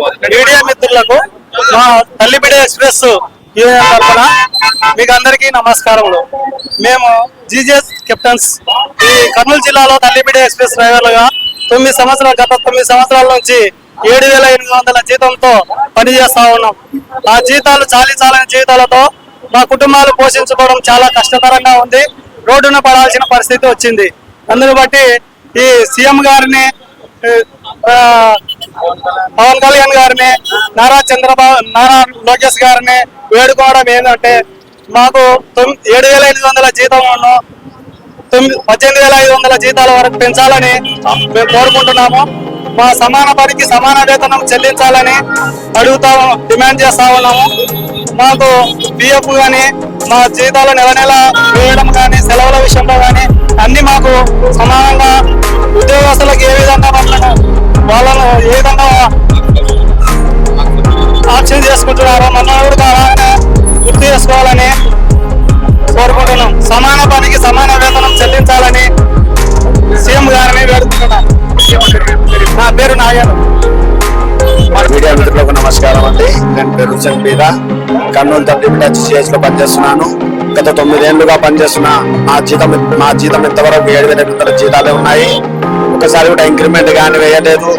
Media మిత్రులకు మా తల్లిబిడి express తరఫున మీకు అందరికీ నమస్కారములు. మేము జీజీఎస్ కెప్టెన్స్ ఈ కర్నూలు జిల్లాలో తల్లిబిడి ఎక్స్ప్రెస్ డ్రైవర్లుగా తొమ్మిది సంవత్సరాల గత తొమ్మిది సంవత్సరాల నుంచి ఏడు వేల ఎనిమిది వందల జీతంతో పనిచేస్తా ఉన్నాం. ఆ జీతాలు చాలీ చాలని జీతాలతో మా కుటుంబాలు పోషించుకోవడం చాలా కష్టతరంగా ఉంది. రోడ్డున పడాల్సిన పరిస్థితి వచ్చింది. అందును బట్టి ఈ సీఎం గారిని పవన్ కళ్యాణ్ గారిని నారా చంద్రబాబు నారా లోకేష్ గారిని వేడుకోవడం ఏంటంటే మాకు ఏడు వేల ఎనిమిది వందల జీతం తొమ్మిది పద్దెనిమిది వేల ఐదు వందల జీతాల వరకు పెంచాలని మేము కోరుకుంటున్నాము. మా సమాన పనికి సమాన వేతనం చెల్లించాలని అడుగుతా డిమాండ్ చేస్తా ఉన్నాము. మాకు బిఎఫ్ కానీ మా జీతాలు నెల నెల వేయడం కానీ సెలవుల విషయంలో కానీ అన్ని మాకు సమానంగా ఆప్షన్ మనల్ని కూడా గుర్తు చేసుకోవాలని కోరుకుంటున్నాం. సమాన పనికి సమాన వేతనం చెల్లించాలని సీఎం గారిని వేడుకుంటున్నాం. నా పేరు నాగేంద్ర. మన మీడియా మిత్రులకు నమస్కారం అండి. నేను పేరు హుసేన్ బీదా. కర్నూలు తప్పి సిఎస్లో పనిచేస్తున్నాను. గత తొమ్మిదేళ్ళుగా పనిచేస్తున్న మా జీతం మా జీతం ఇంతవరకు ఏడు వేల ఎనిమిది జీతాలే ఉన్నాయి. ఒక్కసారి కూడా ఇంక్రిమెంట్ కానీ వేయలేదు.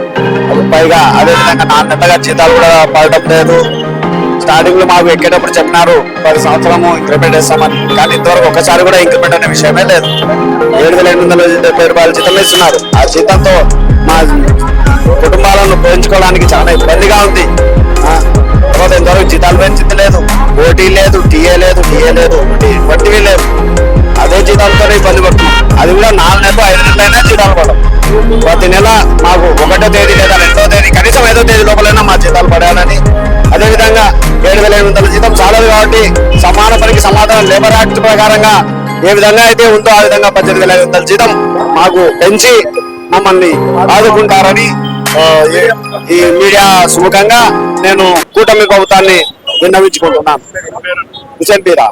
పైగా అదే విధంగా నాణ్యతగా జీతాలు కూడా పడటం లేదు. స్టార్టింగ్లో మాకు ఎక్కేటప్పుడు చెప్పినారు పది సంవత్సరము ఇంక్రిమెంట్ వేస్తామని. కానీ ఇంతవరకు ఒకసారి కూడా ఇంక్రిమెంట్ అనే విషయమే లేదు. ఏడు వేల ఎనిమిది వందల డెబ్బై రూపాయలు జీతం ఇస్తున్నారు ఆ జీతంతో మా కుటుంబాలను పెంచుకోవడానికి చాలా ఇబ్బందిగా ఉంది. తర్వాత ఇంతవరకు జీతాలు పెంచింది లేదు ఓటీ లేదు టీఏ లేదు డిఏ లేదు వడ్డీ లేదు. అదే జీతాలతోనే ఇబ్బంది పడుతున్నాం. అది కూడా నాలుగు నెలలు ఐదు నెలలైనా జీతాలు పడవు. ప్రతి నెల మాకు ఒకటో తేదీ లేదా రెండో తేదీ కనీసం ఐదో తేదీ లోపలైనా మా జీతాలు పడాలని. అదేవిధంగా ఏడు వేల ఎనిమిది వందల జీతం చాలదు కాబట్టి సమాన పనికి సమాధానం లేబర్ యాక్ట్ ప్రకారంగా ఏ విధంగా అయితే ఉందో ఆ విధంగా పద్దెనిమిది వేల ఐదు వందల జీతం మాకు పెంచి మమ్మల్ని ఆదుకుంటారని ఈ- ఈ మీడియా సుముఖంగా నేను కూటమి ప్రభుత్వాన్ని విన్నవించుకుంటున్నాను. హుసేన్ పీరా